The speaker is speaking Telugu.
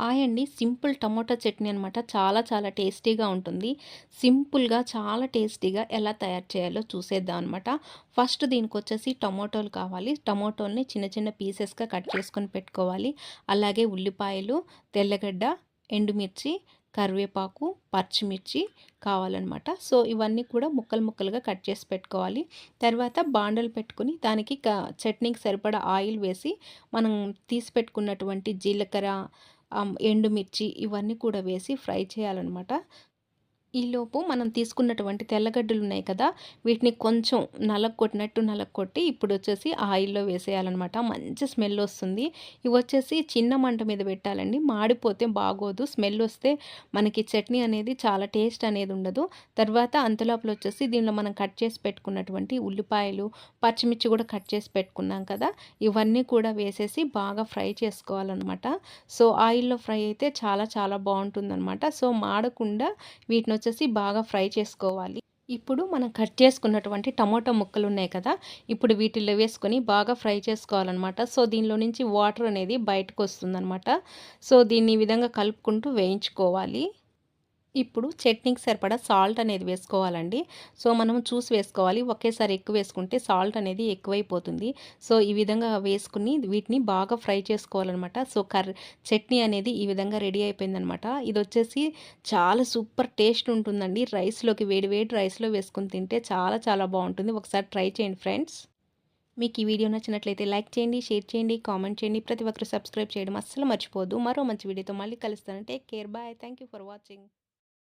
హాయ్ అండి. సింపుల్ టమోటా చట్నీ అనమాట చాలా చాలా టేస్టీగా ఉంటుంది. సింపుల్గా చాలా టేస్టీగా ఎలా తయారు చేయాలో చూసేద్దాం అనమాట ఫస్ట్ దీనికి వచ్చేసి టమోటోలు కావాలి. టమోటోల్ని చిన్న చిన్న పీసెస్గా కట్ చేసుకొని పెట్టుకోవాలి. అలాగే ఉల్లిపాయలు తెల్లగడ్డ ఎండుమిర్చి కరివేపాకు పచ్చిమిర్చి కావాలన్నమాట. సో ఇవన్నీ కూడా ముక్కలు ముక్కలుగా కట్ చేసి పెట్టుకోవాలి. తర్వాత బాండలు పెట్టుకుని దానికి చట్నీకి సరిపడా ఆయిల్ వేసి మనం తీసి పెట్టుకున్నటువంటి జీలకర్ర ఎండుమిర్చి ఇవన్నీ కూడా వేసి ఫ్రై చేయాలన్నమాట. ఈలోపు మనం తీసుకున్నటువంటి తెల్లగడ్డలు ఉన్నాయి కదా వీటిని కొంచెం నలగొట్టినట్టు నలగొట్టి ఇప్పుడు వచ్చేసి ఆయిల్లో వేసేయాలన్నమాట. మంచి స్మెల్ వస్తుంది. ఇవి వచ్చేసి చిన్న మంట మీద పెట్టాలండి. మాడిపోతే బాగోదు. స్మెల్ వస్తే మనకి చట్నీ అనేది చాలా టేస్ట్ అనేది ఉండదు. తర్వాత అంతలోపల వచ్చేసి దీనిలో మనం కట్ చేసి పెట్టుకున్నటువంటి ఉల్లిపాయలు పచ్చిమిర్చి కూడా కట్ చేసి పెట్టుకున్నాం కదా ఇవన్నీ కూడా వేసేసి బాగా ఫ్రై చేసుకోవాలన్నమాట. సో ఆయిల్లో ఫ్రై అయితే చాలా చాలా బాగుంటుందన్నమాట. సో మాడకుండా వీటిని వచ్చేసి బాగా ఫ్రై చేసుకోవాలి. ఇప్పుడు మనం కట్ చేసుకున్నటువంటి టమాటో ముక్కలు ఉన్నాయి కదా ఇప్పుడు వీటిల్లో వేసుకొని బాగా ఫ్రై చేసుకోవాలన్నమాట. సో దీనిలో నుంచి వాటర్ అనేది బయటకు వస్తుందన్నమాట. సో దీన్ని ఈ విధంగా కలుపుకుంటూ వేయించుకోవాలి. ఇప్పుడు చట్నీకి సరిపడా సాల్ట్ అనేది వేసుకోవాలండి. సో మనం చూసి వేసుకోవాలి. ఒకేసారి ఎక్కువ వేసుకుంటే సాల్ట్ అనేది ఎక్కువైపోతుంది. సో ఈ విధంగా వేసుకుని వీటిని బాగా ఫ్రై చేసుకోవాలన్నమాట. సో కర్రీ చట్నీ అనేది ఈ విధంగా రెడీ అయిపోయిందనమాట ఇది వచ్చేసి చాలా సూపర్ టేస్ట్ ఉంటుందండి. రైస్లోకి వేడి వేడి రైస్లో వేసుకుని తింటే చాలా చాలా బాగుంటుంది. ఒకసారి ట్రై చేయండి ఫ్రెండ్స్. మీకు ఈ వీడియో నచ్చినట్లయితే లైక్ చేయండి షేర్ చేయండి కామెంట్ చేయండి. ప్రతి ఒక్కరు సబ్స్క్రైబ్ చేయడం అస్సలు మర్చిపోదు మరో మంచి వీడియోతో మళ్ళీ కలుస్తాను. Take care. Bye. Thank for watching.